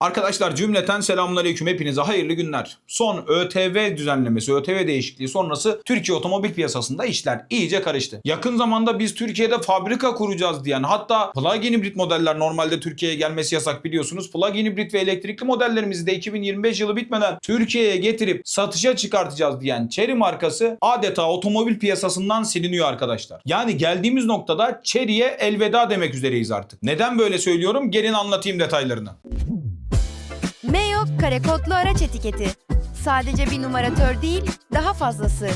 Arkadaşlar cümleten selamünaleyküm hepinize hayırlı günler. Son ÖTV düzenlemesi, ÖTV değişikliği sonrası Türkiye otomobil piyasasında işler iyice karıştı. Yakın zamanda biz Türkiye'de fabrika kuracağız diyen hatta plug-in hibrit modeller normalde Türkiye'ye gelmesi yasak biliyorsunuz. Plug-in hibrit ve elektrikli modellerimizi de 2025 yılı bitmeden Türkiye'ye getirip satışa çıkartacağız diyen Chery markası adeta otomobil piyasasından siliniyor arkadaşlar. Yani geldiğimiz noktada Chery'e elveda demek üzereyiz artık. Neden böyle söylüyorum? Gelin anlatayım detaylarını. Meo kare kodlu araç etiketi. Sadece bir numaratör değil, daha fazlası.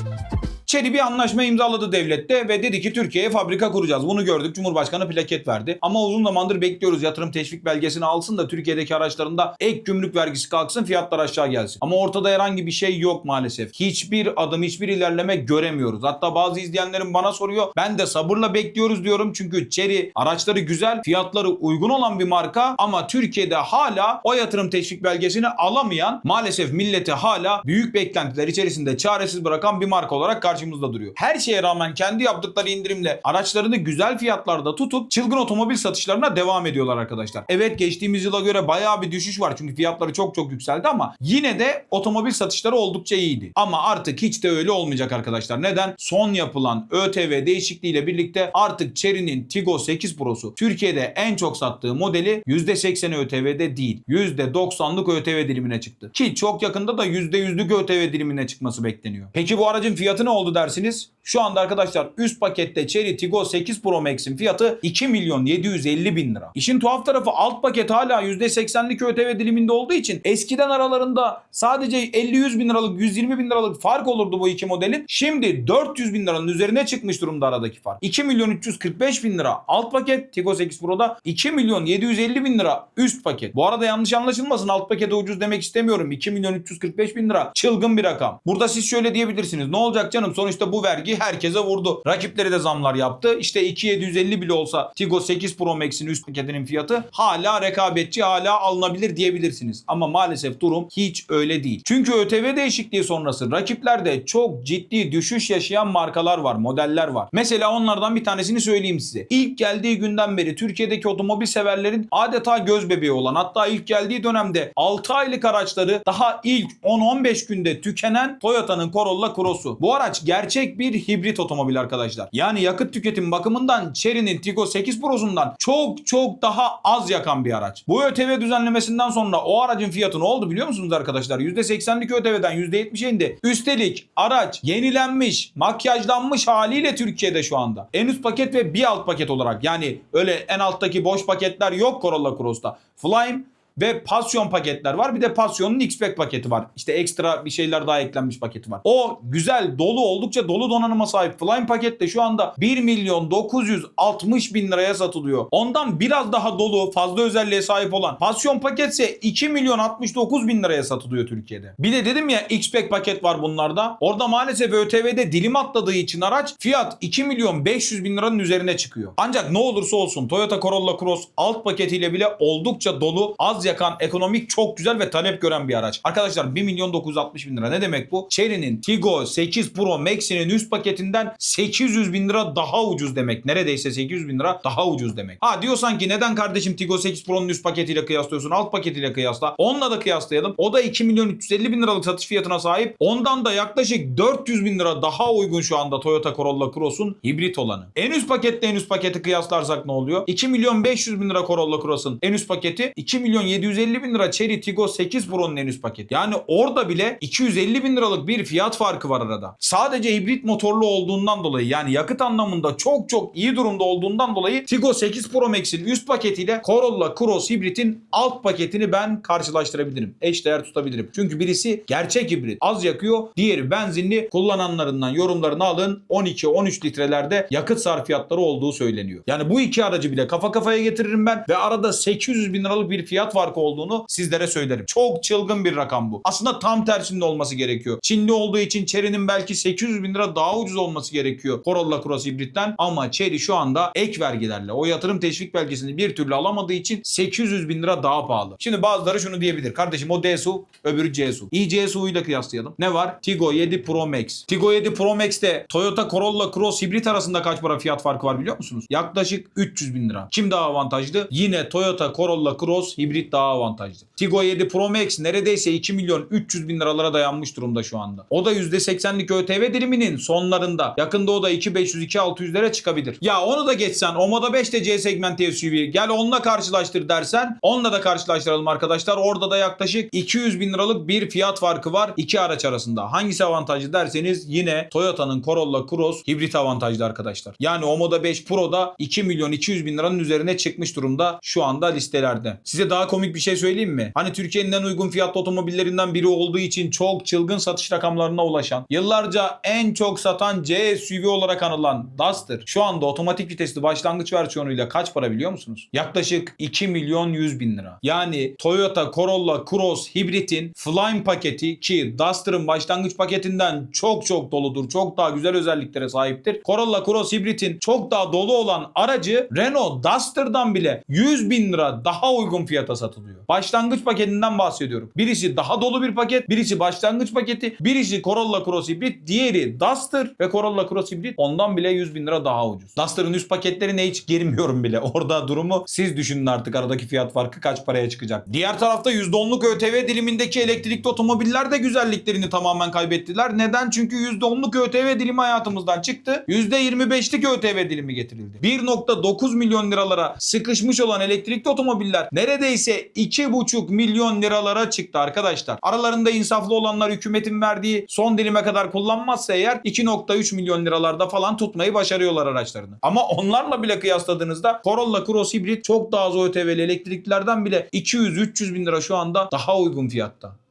Chery bir anlaşma imzaladı devlette ve dedi ki Türkiye'ye fabrika kuracağız. Bunu gördük. Cumhurbaşkanı plaket verdi. Ama uzun zamandır bekliyoruz yatırım teşvik belgesini alsın da Türkiye'deki araçlarında ek gümrük vergisi kalksın fiyatlar aşağı gelsin. Ama ortada herhangi bir şey yok maalesef. Hiçbir adım hiçbir ilerleme göremiyoruz. Hatta bazı izleyenlerim bana soruyor. Ben de sabırla bekliyoruz diyorum. Çünkü Chery araçları güzel, fiyatları uygun olan bir marka ama Türkiye'de hala o yatırım teşvik belgesini alamayan maalesef milleti hala büyük beklentiler içerisinde çaresiz bırakan bir marka olarak karşımızda duruyor. Her şeye rağmen kendi yaptıkları indirimle araçlarını güzel fiyatlarda tutup çılgın otomobil satışlarına devam ediyorlar arkadaşlar. Evet geçtiğimiz yıla göre bayağı bir düşüş var çünkü fiyatları çok çok yükseldi ama yine de otomobil satışları oldukça iyiydi. Ama artık hiç de öyle olmayacak arkadaşlar. Neden? Son yapılan ÖTV değişikliğiyle birlikte artık Chery'nin Tiggo 8 Pro'su Türkiye'de en çok sattığı modeli %80'i ÖTV'de değil. %90'lık ÖTV dilimine çıktı. Ki çok yakında da %100'lük ÖTV dilimine çıkması bekleniyor. Peki bu aracın fiyatı ne oldu dersiniz? Şu anda arkadaşlar üst pakette Chery Tiggo 8 Pro Max'in fiyatı 2 milyon 750 bin lira. İşin tuhaf tarafı alt paket hala %80'lik ÖTV diliminde olduğu için eskiden aralarında sadece 50-100 bin liralık 120 bin liralık fark olurdu bu iki modelin. Şimdi 400 bin liranın üzerine çıkmış durumda aradaki fark. 2 milyon 345 bin lira alt paket Tiggo 8 Pro'da 2 milyon 750 bin lira üst paket. Bu arada yanlış anlaşılmasın alt pakete ucuz demek istemiyorum. 2 milyon 345 bin lira çılgın bir rakam. Burada siz şöyle diyebilirsiniz. Ne olacak canım sonuçta bu vergi herkese vurdu. Rakipleri de zamlar yaptı. İşte 2750 bile olsa Tiggo 8 Pro Max'in üst paketinin fiyatı hala rekabetçi hala alınabilir diyebilirsiniz. Ama maalesef durum hiç öyle değil. Çünkü ÖTV değişikliği sonrası rakiplerde çok ciddi düşüş yaşayan markalar var, modeller var. Mesela onlardan bir tanesini söyleyeyim size. İlk geldiği günden beri Türkiye'deki otomobil severlerin adeta göz bebeği olan hatta ilk geldiği dönemde 6 aylık araçları daha ilk 10-15 günde tükenen Toyota'nın Corolla Cross'u. Bu araç gerçek bir hibrit otomobil arkadaşlar. Yani yakıt tüketim bakımından Chery'nin Tiggo 8 Pro'sundan çok çok daha az yakan bir araç. Bu ÖTV düzenlemesinden sonra o aracın fiyatı ne oldu biliyor musunuz arkadaşlar? %80'lik ÖTV'den %70'e indi. Üstelik araç yenilenmiş, makyajlanmış haliyle Türkiye'de şu anda. En üst paket ve bir alt paket olarak yani öyle en alttaki boş paketler yok Corolla Cross'ta. Flame ve Passion paketler var. Bir de Passion'un X-Pack paketi var. İşte ekstra bir şeyler daha eklenmiş paketi var. O güzel, dolu, oldukça dolu donanıma sahip Flyme paket de şu anda 1 milyon 960 bin liraya satılıyor. Ondan biraz daha dolu, fazla özelliğe sahip olan Passion paket ise 2 milyon 69 bin liraya satılıyor Türkiye'de. Bir de dedim ya X-Pack paket var bunlarda. Orada maalesef ÖTV'de dilim atladığı için araç fiyat 2 milyon 500 bin liranın üzerine çıkıyor. Ancak ne olursa olsun Toyota Corolla Cross alt paketiyle bile oldukça dolu, az yakan, ekonomik, çok güzel ve talep gören bir araç. Arkadaşlar 1 milyon 960 bin lira. Ne demek bu? Chery'nin Tiggo 8 Pro Max'inin üst paketinden 800 bin lira daha ucuz demek. Neredeyse 800 bin lira daha ucuz demek. Ha diyorsan ki neden kardeşim Tiggo 8 Pro'nun üst paketiyle kıyaslıyorsun? Alt paketiyle kıyasla. Onunla da kıyaslayalım. O da 2 milyon 350 bin liralık satış fiyatına sahip. Ondan da yaklaşık 400 bin lira daha uygun şu anda Toyota Corolla Cross'un hibrit olanı. En üst paketle en üst paketi kıyaslarsak ne oluyor? 2 milyon 500 bin lira Corolla Cross'un en üst paketi. 2 milyon 750 bin lira Chery Tiggo 8 Pro'nun en üst paketi. Yani orada bile 250 bin liralık bir fiyat farkı var arada. Sadece hibrit motorlu olduğundan dolayı yani yakıt anlamında çok çok iyi durumda olduğundan dolayı Tiggo 8 Pro Max'in üst paketiyle Corolla Cross hibritin alt paketini ben karşılaştırabilirim. Eşdeğer tutabilirim. Çünkü birisi gerçek hibrit. Az yakıyor. Diğeri benzinli. Kullananlarından yorumlarını alın. 12-13 litrelerde yakıt sarfiyatları olduğu söyleniyor. Yani bu iki aracı bile kafa kafaya getiririm ben ve arada 800 bin liralık bir fiyat farkı olduğunu sizlere söylerim. Çok çılgın bir rakam bu. Aslında tam tersinde olması gerekiyor. Çinli olduğu için Chery'nin belki 800 bin lira daha ucuz olması gerekiyor Corolla Cross hibritten ama Chery şu anda ek vergilerle o yatırım teşvik belgesini bir türlü alamadığı için 800 bin lira daha pahalı. Şimdi bazıları şunu diyebilir. Kardeşim o D-SUV öbürü C-SUV. İyi C-SUV'yu da kıyaslayalım. Ne var? Tiggo 7 Pro Max. Tiggo 7 Pro Max'te Toyota Corolla Cross hibrit arasında kaç para fiyat farkı var biliyor musunuz? Yaklaşık 300 bin lira. Kim daha avantajlı? Yine Toyota Corolla Cross hibrit daha avantajlı. Tigo 7 Pro Max neredeyse 2 milyon 300 bin liralara dayanmış durumda şu anda. O da %80'lik ÖTV diliminin sonlarında. Yakında o da 2500-2600'lere çıkabilir. Ya onu da geçsen o Moda 5 de C segment SUV gel onunla karşılaştır dersen onunla da karşılaştıralım arkadaşlar. Orada da yaklaşık 200 bin liralık bir fiyat farkı var iki araç arasında. Hangisi avantajlı derseniz yine Toyota'nın Corolla Cross hibrit avantajlı arkadaşlar. Yani o Moda 5 Pro'da 2 milyon 200 bin liranın üzerine çıkmış durumda şu anda listelerde. Size daha komik bir şey söyleyeyim mi? Hani Türkiye'nin en uygun fiyatlı otomobillerinden biri olduğu için çok çılgın satış rakamlarına ulaşan, yıllarca en çok satan C SUV olarak anılan Duster şu anda otomatik vitesli başlangıç versiyonuyla kaç para biliyor musunuz? Yaklaşık 2 milyon 100 bin lira. Yani Toyota Corolla Cross hibritin Flyme paketi ki Duster'ın başlangıç paketinden çok çok doludur. Çok daha güzel özelliklere sahiptir. Corolla Cross hibritin çok daha dolu olan aracı Renault Duster'dan bile 100 bin lira daha uygun fiyata satılıyor. Başlangıç paketinden bahsediyorum. Birisi daha dolu bir paket, birisi başlangıç paketi, birisi Corolla Cross hibrit, diğeri Duster ve Corolla Cross hibrit ondan bile 100 bin lira daha ucuz. Duster'ın üst paketlerine hiç girmiyorum bile. Orada durumu siz düşünün artık aradaki fiyat farkı kaç paraya çıkacak. Diğer tarafta %10'luk ÖTV dilimindeki elektrikli otomobiller de güzelliklerini tamamen kaybettiler. Neden? Çünkü %10'luk ÖTV dilimi hayatımızdan çıktı. %25'lik ÖTV dilimi getirildi. 1.9 milyon liralara sıkışmış olan elektrikli otomobiller neredeyse 2.5 milyon liralara çıktı arkadaşlar. Aralarında insaflı olanlar hükümetin verdiği son dilime kadar kullanmazsa eğer 2.3 milyon liralarda falan tutmayı başarıyorlar araçlarını. Ama onlarla bile kıyasladığınızda Corolla Cross Hybrid çok daha az ÖTV'li elektriklilerden bile 200-300 bin lira şu anda daha uygun fiyatta.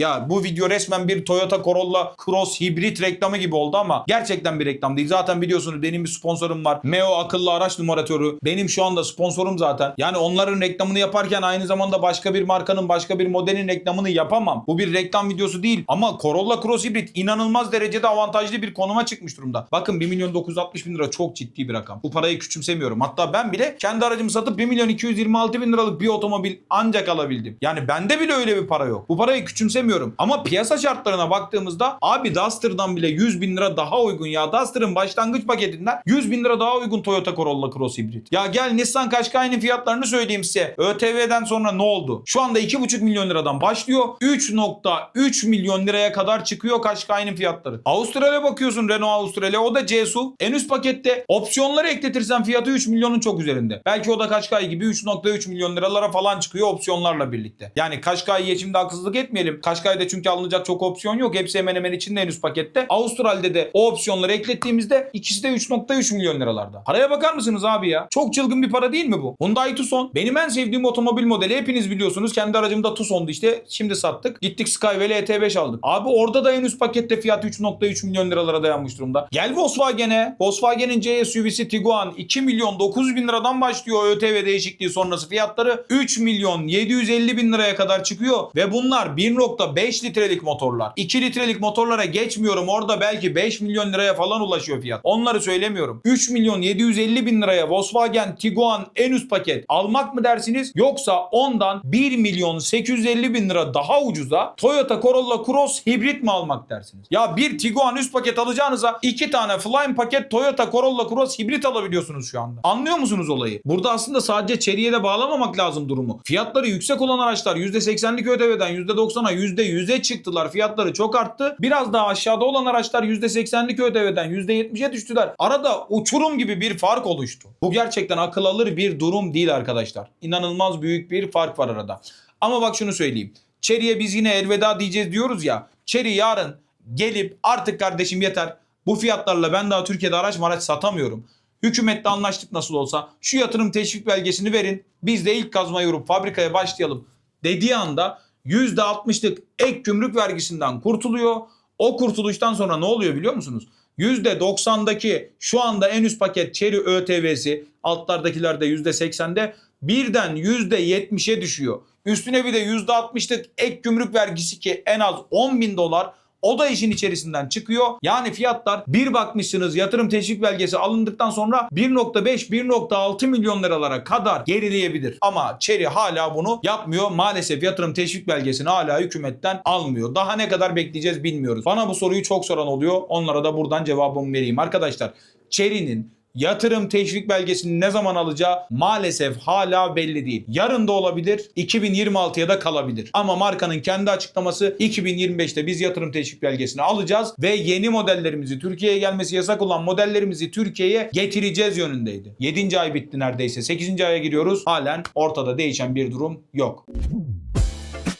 Ya bu video resmen bir Toyota Corolla Cross hibrit reklamı gibi oldu ama gerçekten bir reklam değil. Zaten biliyorsunuz benim bir sponsorum var. Meo akıllı araç numaratörü. Benim şu anda sponsorum zaten. Yani onların reklamını yaparken aynı zamanda başka bir markanın başka bir modelin reklamını yapamam. Bu bir reklam videosu değil. Ama Corolla Cross hibrit inanılmaz derecede avantajlı bir konuma çıkmış durumda. Bakın 1 milyon 960 bin lira çok ciddi bir rakam. Bu parayı küçümsemiyorum. Hatta ben bile kendi aracımı satıp 1 milyon 226 bin liralık bir otomobil ancak alabildim. Yani bende bile öyle bir para yok. Bu parayı küçümsemiyorum. Ama piyasa şartlarına baktığımızda abi Duster'dan bile 100 bin lira daha uygun ya. Duster'ın başlangıç paketinden 100 bin lira daha uygun Toyota Corolla Cross Hybrid. Ya gel Nissan Qashqai'nin fiyatlarını söyleyeyim size. ÖTV'den sonra ne oldu? Şu anda 2,5 milyon liradan başlıyor. 3.3 milyon liraya kadar çıkıyor Qashqai'nin fiyatları. Avustralya bakıyorsun Renault Avustralya o da C-SUV. En üst pakette opsiyonları ekletirsen fiyatı 3 milyonun çok üzerinde. Belki o da Qashqai gibi 3.3 milyon liralara falan çıkıyor opsiyonlarla birlikte. Yani Qashqai'ye şimdi haksızlık etmeyelim. Qashqai'de çünkü alınacak çok opsiyon yok. Hepsi hemen hemen içinde en üst pakette. Avustral'de de o opsiyonları eklettiğimizde ikisi de 3.3 milyon liralarda. Paraya bakar mısınız abi ya? Çok çılgın bir para değil mi bu? Hyundai Tucson. Benim en sevdiğim otomobil modeli hepiniz biliyorsunuz. Kendi aracım da Tucson'du işte. Şimdi sattık. Gittik Skyway ET5 aldık. Abi orada da en üst pakette fiyat 3.3 milyon liralara dayanmış durumda. Gel Volkswagen'e. Volkswagen'in C SUV'si Tiguan 2 milyon 900 bin liradan başlıyor ÖTV değişikliği sonrası fiyatları 3 milyon 750 bin liraya kadar çıkıyor ve bunlar 1.5 litrelik motorlar. 2 litrelik motorlara geçmiyorum orada belki 5 milyon liraya falan ulaşıyor fiyat. Onları söylemiyorum. 3 milyon 750 bin liraya Volkswagen Tiguan en üst paket almak mı dersiniz yoksa ondan 1 milyon 850 bin lira daha ucuza Toyota Corolla Cross hibrit mi almak dersiniz? Ya bir Tiguan üst paket alacağınıza iki tane Flyme paket Toyota Corolla Cross hibrit alabiliyorsunuz şu anda. Anlıyor musunuz olayı? Burada aslında sadece Chery'e de bağlamamak lazım durumu. Fiyatları yüksek olan araçlar %80'lik ÖTV'den %90'a %100'e çıktılar. Fiyatları çok arttı. Biraz daha aşağıda olan araçlar %80'lik ÖTV'den %70'e düştüler. Arada uçurum gibi bir fark oluştu. Bu gerçekten akıl alır bir durum değil arkadaşlar. İnanılmaz büyük bir fark var arada. Ama bak şunu söyleyeyim. Chery'e biz yine elveda diyeceğiz diyoruz ya. Chery yarın gelip artık kardeşim yeter. Bu fiyatlarla ben daha Türkiye'de araç maraç satamıyorum. Hükümetle anlaştık nasıl olsa. Şu yatırım teşvik belgesini verin. Biz de ilk kazmayı vurup fabrikaya başlayalım dediği anda %60'lık ek gümrük vergisinden kurtuluyor. O kurtuluştan sonra ne oluyor biliyor musunuz? %90'daki şu anda en üst paket Chery ÖTV'si altlardakilerde %80'de birden %70'e düşüyor. Üstüne bir de %60'lık ek gümrük vergisi ki en az 10 bin dolar o da işin içerisinden çıkıyor. Yani fiyatlar bir bakmışsınız yatırım teşvik belgesi alındıktan sonra 1.5-1.6 milyon liralara kadar gerileyebilir. Ama Chery hala bunu yapmıyor. Maalesef yatırım teşvik belgesini hala hükümetten almıyor. Daha ne kadar bekleyeceğiz bilmiyoruz. Bana bu soruyu çok soran oluyor. Onlara da buradan cevabımı vereyim. Arkadaşlar Chery'nin Yatırım teşvik belgesini ne zaman alacağı maalesef hala belli değil. Yarın da olabilir, 2026'ya da kalabilir. Ama markanın kendi açıklaması 2025'te biz yatırım teşvik belgesini alacağız ve yeni modellerimizi Türkiye'ye gelmesi yasak olan modellerimizi Türkiye'ye getireceğiz yönündeydi. 7. ay bitti neredeyse. 8. aya giriyoruz. Halen ortada değişen bir durum yok.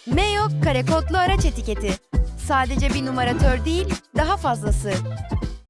Meyok kare kodlu araç etiketi. Sadece bir numaratör değil, daha fazlası.